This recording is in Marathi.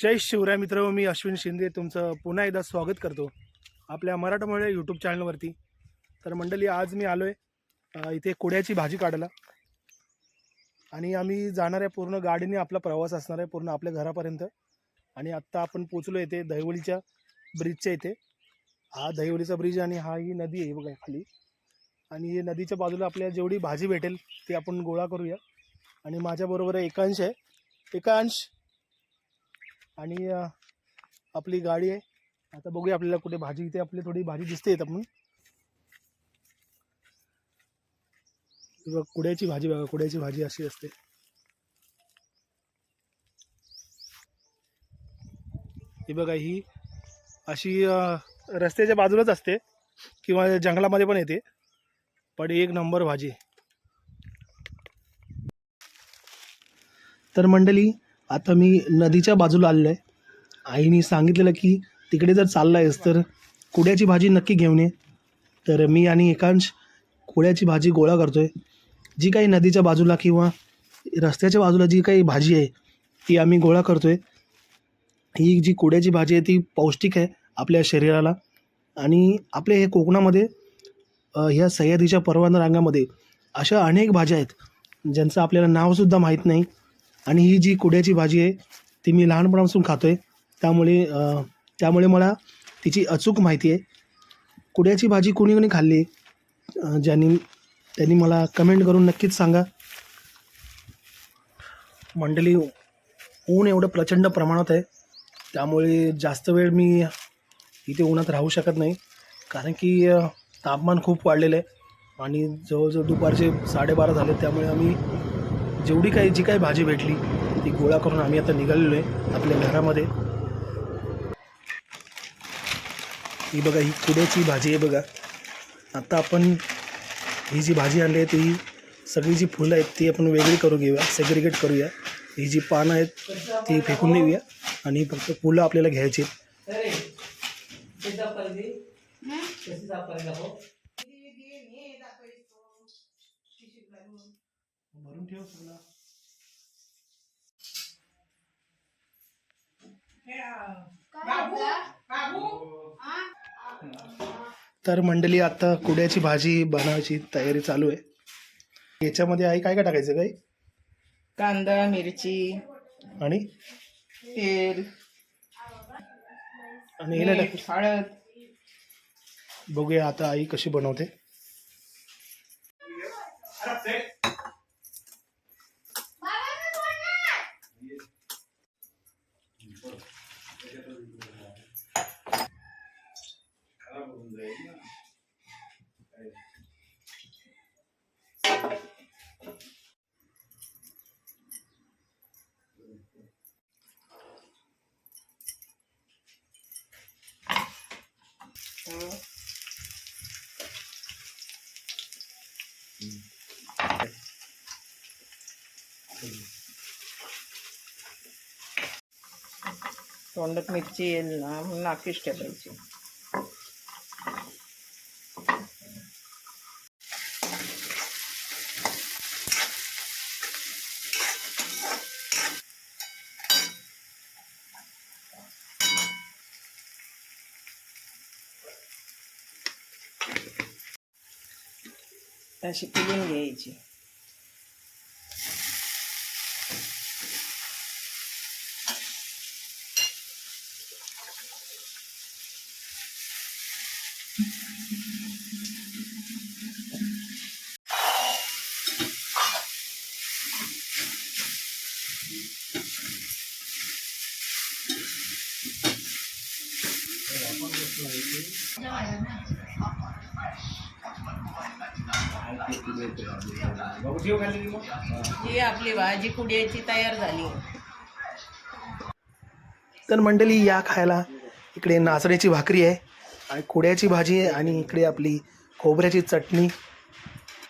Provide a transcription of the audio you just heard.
जय शिवराय मित्र मी अश्विन शिंदे तुमचं पुन्हा एकदा स्वागत करतो आपल्या मराठमोळे यूट्यूब चॅनलवरती तर मंडळी आज मी आलो आहे इथे कुड्याची भाजी काढायला. आणि आम्ही जाणार आहे पूर्ण गाडीने आपला प्रवास असणार आहे पूर्ण आपल्या घरापर्यंत. आणि आत्ता आपण पोचलो इथे दहिवलीच्या ब्रिजच्या इथे. हा दहिवलीचा ब्रिज आणि हा ही नदी आहे बघा खाली. आणि हे नदीच्या बाजूला आपल्याला जेवढी भाजी भेटेल ती आपण गोळा करूया. आणि माझ्याबरोबर एकांश आहे. एकांश आणि आपली गाडी आहे. आता बघूया आपल्याला कुठे भाजी इथे आपली थोडी भाजी दिसते येत आपण कुड्याची भाजी बघा कुड्याची भाजी अशी असते. ही बघा ही अशी रस्त्याच्या बाजूलाच असते किंवा जंगलामध्ये पण येते. पण एक नंबर भाजी आहे. तर मंडळी आता मी नदीच्या बाजूला आलेलो आहे आईने सांगितलेलं की तिकडे जर चालला आहेस तर कुड्याची भाजी नक्की घेऊन ये. तर मी आणि एकांश कुड्याची भाजी गोळा करतोय. जी काही नदीच्या बाजूला किंवा रस्त्याच्या बाजूला जी काही भाजी आहे ती आम्ही गोळा करतोय. ही जी कुड्याची भाजी आहे ती पौष्टिक आहे आपल्या शरीराला. आणि आपल्या हे कोकणामध्ये ह्या सह्याद्रीच्या पर्वत रांगामध्ये अशा अनेक भाज्या आहेत ज्यांचं आपल्याला नावसुद्धा माहीत नाही. आणि ही जी कुड्याची भाजी आहे ती मी लहानपणापासून खातो आहे त्यामुळे त्यामुळे मला तिची अचूक माहिती आहे. कुड्याची भाजी कोणी कोणी खाल्ली ज्यांनी त्यांनी मला कमेंट करून नक्कीच सांगा. मंडळी ऊन एवढं प्रचंड प्रमाणात आहे. त्यामुळे जास्त वेळ मी इथे उन्हात राहू शकत नाही. कारण की तापमान खूप वाढलेलं आहे. आणि जवळजवळ दुपारचे साडेबारा झाले त्यामुळे आम्ही जेवढी काही जी काही भाजी भेटली ती गोळा करून आम्ही आता निघालेलो आहे आपल्या घरामध्ये. ही बघा ही कुड्याची भाजी आहे बघा. आता आपण ही जी भाजी आणली आहे ती सगळी जी फुलं आहेत ती आपण वेगळी करू घेऊया सेग्रिगेट करूया. ही जी पानं आहेत ती फेकून देऊया आणि फक्त फुलं आपल्याला घ्यायची आहेत. भरून ठेव सगळं. तर मंडळी आता कुड्याची भाजी बनवायची तयारी चालू आहे. याच्यामध्ये आई काय काय टाकायचं काय कांदा मिरची. आणि? तेल. आणि हळद. बघूया आता आई कशी बनवते. 음. తొండకు మిర్చి నాకు ఇష్టం మిర్చి Tá se pedindo leite. ही आपली भाजी कुड्याची तयार झाली. तर मंडळी या खायला इकडे नाचण्याची भाकरी आहे. आणि कुड्याची भाजी आहे आणि इकडे आपली खोबऱ्याची चटणी.